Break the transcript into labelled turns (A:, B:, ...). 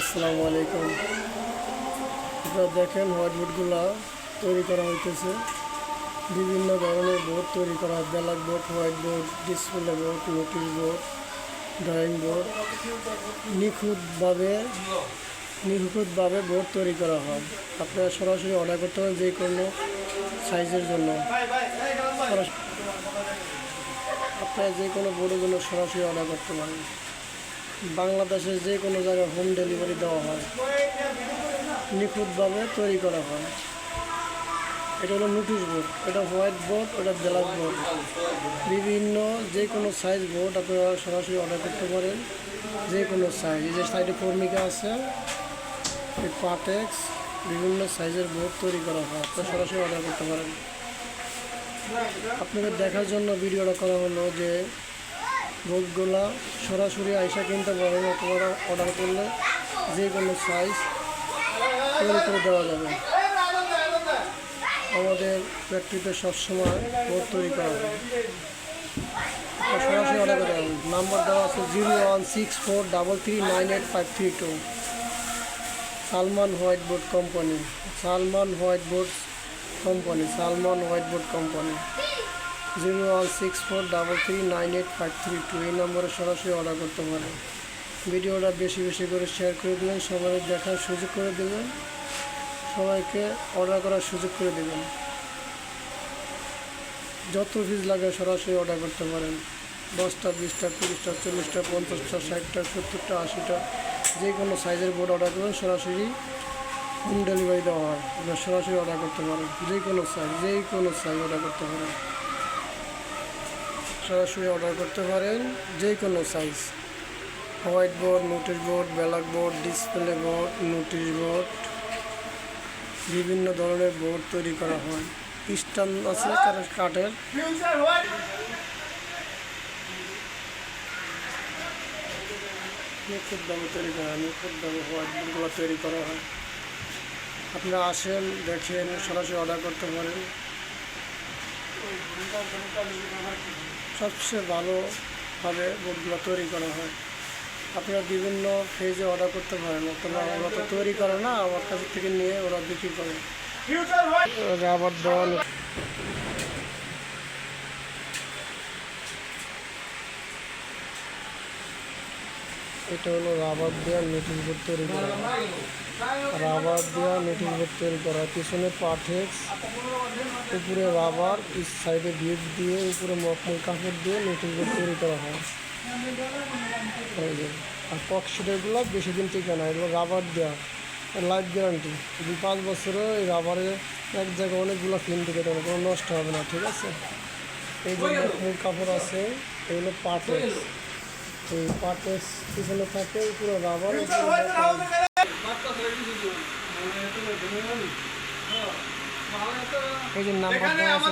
A: আসসালামু আলাইকুম। আপনারা দেখেন হোয়াইট বোর্ডগুলো তৈরি করা হইতেছে। বিভিন্ন ধরনের বোর্ড তৈরি করা হয়। Blackboard, whiteboard, display board, notice board, drawing board. নিখুঁতভাবে নিখুঁতভাবে বোর্ড তৈরি করা হয়। আপনারা সরাসরি অর্ডার করতে পারেন যে কোনো সাইজের জন্য। আপনারা যে কোনো বোর্ডের জন্য সরাসরি অর্ডার করতে পারেন। বাংলাদেশের যে কোনো জায়গায় হোম ডেলিভারি দেওয়া হয়, নিখুঁতভাবে তৈরি করা হয়। এটা হলো নোটিশ বোর্ড এটা হোয়াইট বোর্ড এটা ব্ল্যাক বোর্ড বিভিন্ন যে কোনো সাইজ বোর্ড আপনারা সরাসরি অর্ডার করতে পারেন, যে কোনো সাইজ এই যে সাইডে ফর্মিকা আছে পাটেক্স বিভিন্ন সাইজের বোর্ড তৈরি করা হয়, আপনারা সরাসরি অর্ডার করতে পারেন। আপনাদের দেখার জন্য ভিডিওটা করা হলো যে বোর্ডগুলা সরাসরি আইসা কিনতে পারেন অথবা অর্ডার করলে যে কোনো সাইজ তৈরি করে দেওয়া যাবে। আমাদের ফ্যাক্টরিতে সবসময় বোর্ড তৈরি করা আপনারা সরাসরি অর্ডার করতে পারবেন নাম্বার দেওয়া আছে zero one six four double three nine eight five three two Salman whiteboard company. Salman whiteboard company. Salman whiteboard company. Zero one six four double three nine eight five three two এই নম্বরে সরাসরি order করতে পারেন। ভিডিওটা বেশি বেশি করে share করে দেবেন সবাই দেখার সুযোগ করে দেবেন, সবাইকে অর্ডার করার সুযোগ করে দেবেন। যত পিস লাগে সরাসরি অর্ডার করতে পারেন। দশটা, বিশটা, তিরিশটা, চল্লিশটা, পঞ্চাশটা, ষাটটা, সত্তরটা, আশিটা, যে কোনো সাইজের বোর্ড অর্ডার করবেন, সরাসরি হোম ডেলিভারি দেওয়া হয়। সরাসরি অর্ডার করতে পারেন। যে কোনো সাইজ যে কোনো সাইজ অর্ডার করতে পারেন। সরাসরি অর্ডার করতে পারেন যে কোনো size whiteboard notice board blackboard display board notice board বিভিন্ন ধরনের বোর্ড তৈরি করা হয়। স্টান আছে কাঠের- কাঠের। নিখুঁত দামে তৈরি করা হয়, নিখুঁত দামে হোয়াইট বোর্ডগুলো তৈরি করা হয়। আপনারা আসেন দেখেন সরাসরি অর্ডার করতে পারেন। সবচেয়ে ভালোভাবে বোর্ডগুলো তৈরি করা হয়। আপনারা বিভিন্ন ফেজে অর্ডার করতে পারেন। অথবা ওরা তো তৈরি করে না আমার কাছ থেকে নিয়ে ওরা বিক্রি করে। রাবার দেওয়া এটা হলো রাবার দেওয়া নোটিশ বোর্ড তৈরি করা। রাবার দেওয়া নোটিশ বোর্ড তৈরি করা। পিছনে পাঠেক্স উপরে রাবার সাইডে বিট দিয়ে উপরে মকমল কাপড় দিয়ে নোটিশ বোর্ড তৈরি করা হয়। আর কক্সিডেরগুলো বেশি দিন টিকে না, এগুলো রাবার দেওয়া লাইফ গ্যারান্টি দুই পাঁচ বছরে এই রাবারে এক জায়গায় অনেকগুলো ফিন টিকে দেবে কোনো নষ্ট হবে না, ঠিক আছে? এই যে মকমল কাপড় আছে, এগুলো পাটেক্স এই পাটেক্স পিছনে থাকে পুরো রাবার এই যে আছে।